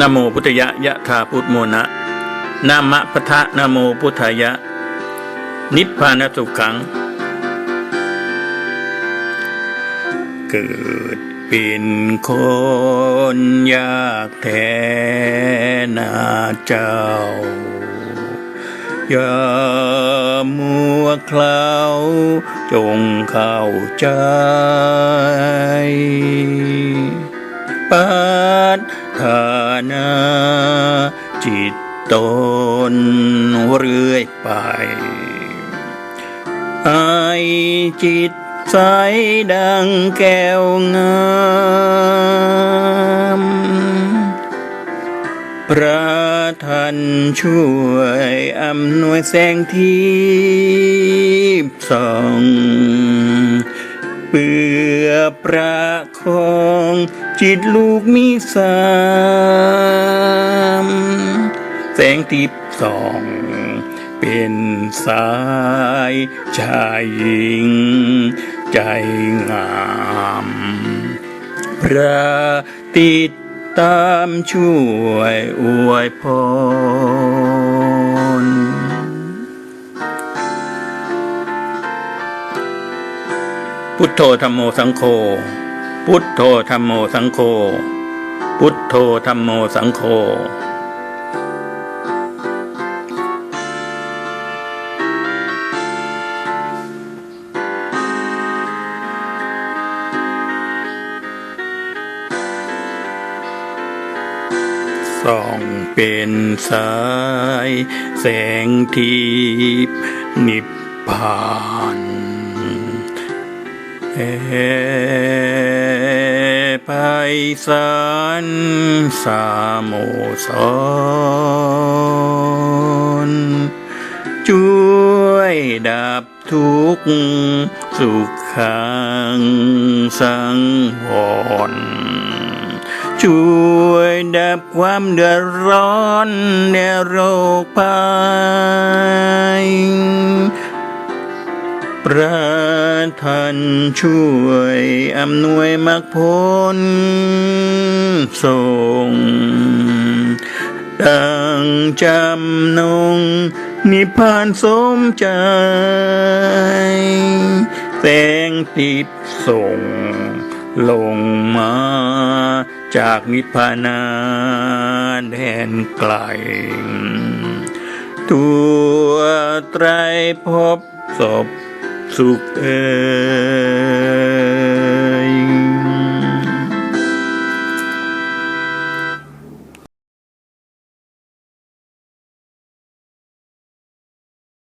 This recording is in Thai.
นโมพุทธยะยะธาพุทโมนะนามะพะทะนโมพุทธายะ นิพพานสุขัง เกิดเป็นคนยากแท้นาเจ้า อย่ามัวเคล้าจงเข้าใจไปานาจิตตนเรื่อยไปไอจิตใสดังแก้วงามพระท่านช่วยอำนวยแสงทิพย์ส่องเปื่อ ประคองจิตลูกมีสามแสงทิพสอง เป็นสายชายหญิง ใจงาม พระติดตามช่วยอวยพร โธธรรมโมสังโฆ พุทโธธรรมโมสังโฆ พุทโธธรรมโมสังโฆส่องเป็นสาย แสงทิพนิพพาน เอไปสารสามโมสอนช่วยดับทุกข์สุขขังสังวรช่วยดับความเดือดร้อนในโรคภัย พระท่านช่วยอำนวยมรรคผลส่ง ดังจำนง นิพพานสมใจ แสงติดส่ง ลงมาจากนิพพานาแดนไกล ตัวไตรพบศพ สุขเอ่